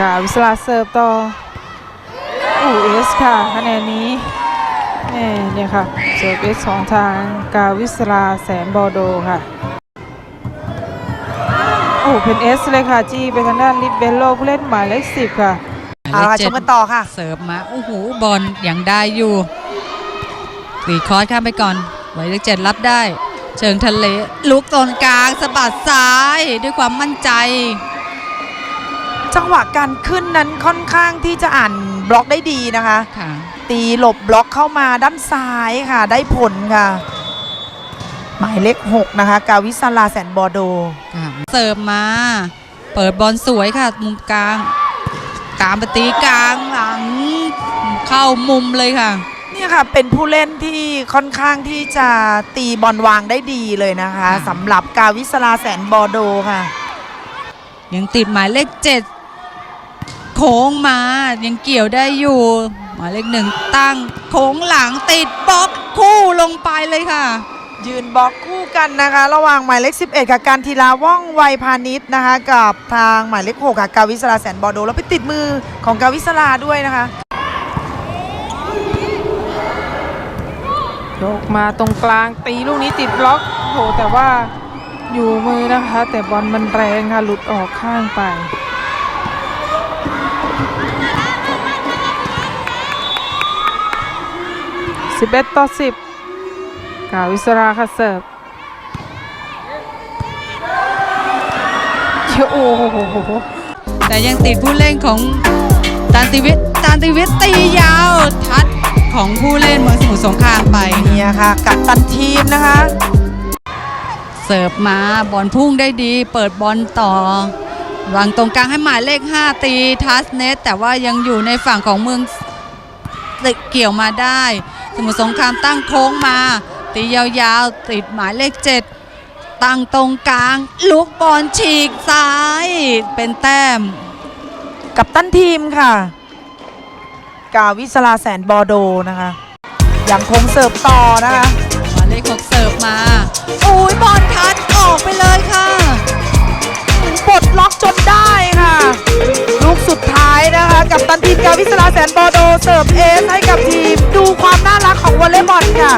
กาวิสลาเสิร์ฟต่ออูเอสค่ะคะแนนนี้แม่เนี่ยค่ะเสิร์ฟเอสของทางกาวิสลาแสนบอโดค่ะโอ้เป็นเอสเลยค่ะจี้ไปทางด้านลิฟเบลโลผู้เล่นหมายเลขสิบค่ะเอาละค่ะชมกันต่อค่ะ เสิร์ฟมาโอ้โหบอลยังได้อยู่ตีคอร์สข้ามไปก่อนไว้เลขเจ็ดรับได้ เชิงทะเลลุกตนกลางสะบัดซ้ายด้วยความมั่นใจ จังหวะการขึ้นนั้นค่อนข้างที่จะอ่านบล็อกได้ดีนะคะ ค่ะ ตีหลบบล็อกเข้ามาด้านซ้ายค่ะ ได้ผลค่ะ หมายเลข6นะคะ กาวิสลาแสนบอโด ค่ะ เสิร์ฟมา เปิดบอลสวยค่ะ มุมกลาง กลางไปตีกลางหลัง เข้ามุมเลยค่ะ เนี่ยค่ะเป็นผู้เล่นที่ค่อนข้างที่จะตีบอลวางได้ดีเลยนะคะค่ะ สำหรับกาวิสลาแสนบอโดค่ะ ยังติดหมายเลขเจ็ด โค้งมายังเกี่ยวได้อยู่หมายเลขหนึ่งตั้งโค้งหลังติดบล็อกคู่ลงไปเลยค่ะ ยืนบล็อกคู่กันนะคะ ระหว่างหมายเลข 11 กับการทีลาว่องไวพาณิชย์นะคะ กับทางหมายเลข6ค่ะกาวิสลาแสนบอโดแล้วไปติดมือของกาวิสลาด้วยนะคะยกมาตรงกลางตีลูกนี้ติดบล็อกโอ้โหแต่ว่าอยู่มือนะคะ แต่บอลมันแรงค่ะหลุดออกข้างไป 11ต่อ10กาวิสราค่ะเสิร์ฟโอ้โหแต่ยังติดผู้เล่นของตันติวิทย์ตันติวิทย์ตียาว ทัดของผู้เล่นเมืองสมุทรสงครามไปเนี่ยค่ะ กับตันทีมนะคะ เสิร์ฟมาบอลพุ่งได้ดี เปิดบอลต่อ วางตรงกลางให้หมายเลข 5 ตีทัสเนตแต่ว่ายังอยู่ในฝั่งของเมืองติดเกี่ยวมาได้ สมุทรสงครามตั้งโค้งมา ตียาวๆ ติดหมายเลข 7 ตั้งตรงกลางลุกบอลฉีกซ้าย เป็นแต้ม กับตันทีมค่ะ กาวิสลาแสนบอโดนะคะยังคงเสิร์ฟต่อนะคะ หมายเลขหกเสิร์ฟมา ตันทีมกาวิสลาแสนบอโดเสิร์ฟเอสให้กับทีม ดูความน่ารักของวอลเลย์บอลค่ะ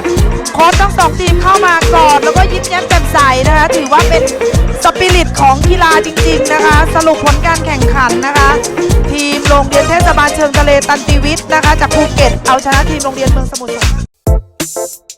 โค้ชทั้งสองทีมเข้ามากอดแล้วก็ยิ้มแย้มแจ่มใสนะคะ ถือว่าเป็นสปิริตของกีฬาจริง ๆนะคะ สรุปผลการแข่งขันนะคะ ทีมโรงเรียนเทศบาลเชิงทะเลตันติวิทย์นะคะ จากภูเก็ตเอาชนะทีมโรงเรียนเมืองสมุทรสงคราม